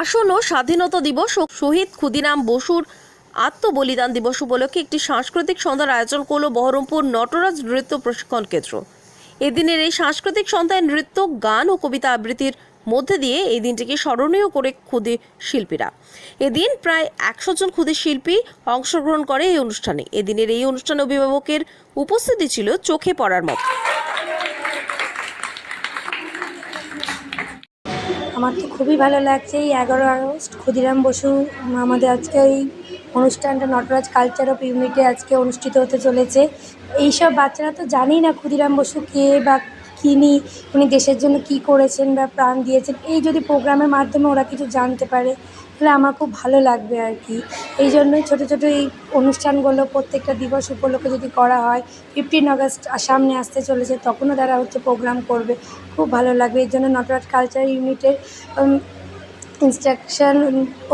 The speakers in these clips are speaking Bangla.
আসন্ন স্বাধীনতা দিবস ও শহীদ ক্ষুদিরাম বসুর আত্মবলিদান দিবস উপলক্ষে একটি সাংস্কৃতিক সন্ধ্যার আয়োজন করল বহরমপুর নটরাজ নৃত্য প্রশিক্ষণ কেন্দ্র। এদিনের এই সাংস্কৃতিক সন্ধ্যায় নৃত্য, গান ও কবিতা আবৃত্তির মধ্যে দিয়ে এই দিনটিকে স্মরণীয় করে ক্ষুদে শিল্পীরা। এদিন প্রায় একশো জন ক্ষুদে শিল্পী অংশগ্রহণ করে এই অনুষ্ঠানে। এদিনের এই অনুষ্ঠানে অভিভাবকের উপস্থিতি ছিল চোখে পড়ার মতো। আমার তো খুবই ভালো লাগছে এই এগারো আগস্ট ক্ষুদিরাম বসু আমাদের আজকে এই অনুষ্ঠানটা নটরাজ কালচার অফ ইউনিটে আজকে অনুষ্ঠিত হতে চলেছে। এইসব বাচ্চারা তো জানেই না ক্ষুদিরাম বসু কে বা কিনি উনি দেশের জন্য কি করেছেন বা প্রাণ দিয়েছেন, এই যদি প্রোগ্রামের মাধ্যমে ওরা কিছু জানতে পারে, তাহলে আমার খুব ভালো লাগবে আর কি। এই জন্যই ছোটো ছোটো এই অনুষ্ঠানগুলো প্রত্যেকটা দিবস উপলক্ষে যদি করা হয় ফিফটিন আগস্ট সামনে আসতে চলেছে, তখনও তারা হচ্ছে প্রোগ্রাম করবে। খুব ভালো লাগবে, এর জন্য নটরাজ কালচার ইউনিটের ইনস্ট্রাকশন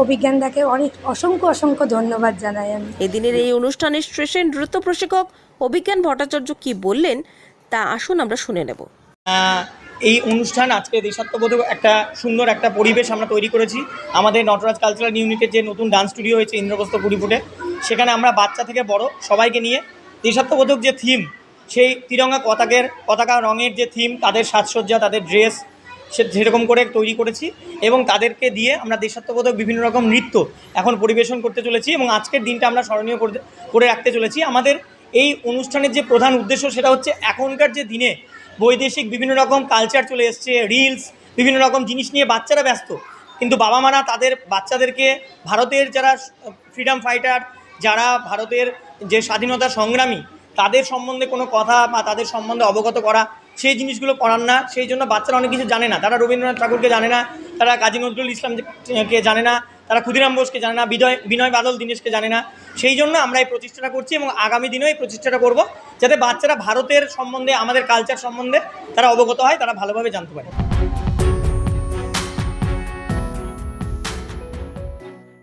অভিজ্ঞান দাকে অনেক, অসংখ্য অসংখ্য ধন্যবাদ জানাই আমি। এদিনের এই অনুষ্ঠানের স্টেশন নৃত্য প্রশিক্ষক অভিজ্ঞান ভট্টাচার্য কি বললেন, তা আসুন আমরা শুনে নেব। এই অনুষ্ঠান আজকে দেশাত্মবোধক একটা সুন্দর একটা পরিবেশ আমরা তৈরি করেছি। আমাদের নটরাজ কালচারাল ইউনিটের যে নতুন ডান্স স্টুডিও হয়েছে ইন্দ্রপ্রস্থ কুড়িপুটে সেখানে আমরা বাচ্চা থেকে বড় সবাইকে নিয়ে দেশাত্মবোধক যে থিম সেই তিরঙ্গা পতাকের, পতাকা রঙের যে থিম তাদের সাজসজ্জা, তাদের ড্রেস সে সেরকম করে তৈরি করেছি এবং তাদেরকে দিয়ে আমরা দেশাত্মবোধক বিভিন্ন রকম নৃত্য এখন পরিবেশন করতে চলেছি এবং আজকের দিনটা আমরা স্মরণীয় করে রাখতে চলেছি। আমাদের এই অনুষ্ঠানের যে প্রধান উদ্দেশ্য সেটা হচ্ছে এখনকার যে দিনে বৈদেশিক বিভিন্ন রকম কালচার চলে এসছে রিলস বিভিন্ন রকম জিনিস নিয়ে বাচ্চারা ব্যস্ত। কিন্তু বাবা মারা তাদের বাচ্চাদেরকে ভারতের যারা ফ্রিডম ফাইটার যারা ভারতের যে স্বাধীনতা সংগ্রামী, তাদের সম্বন্ধে কোনো কথা বা তাদের সম্বন্ধে অবগত করা, সেই জিনিসগুলো করান না। সেই জন্য বাচ্চারা অনেক কিছু জানে না। তারা রবীন্দ্রনাথ ঠাকুরকে জানে না, তারা কাজী নজরুল ইসলামকে জানে না তারা ক্ষুদিরাম বোসকে জানে না বিজয় বিনয় বাদল দীনেশকে জানে না। সেই জন্য আমরা এই প্রচেষ্টাটা করছি এবং আগামী দিনেও এই প্রচেষ্টাটা করব যাতে বাচ্চারা ভারতের সম্বন্ধে, আমাদের কালচার সম্বন্ধে তারা অবগত হয়, তারা ভালোভাবে জানতে পারে।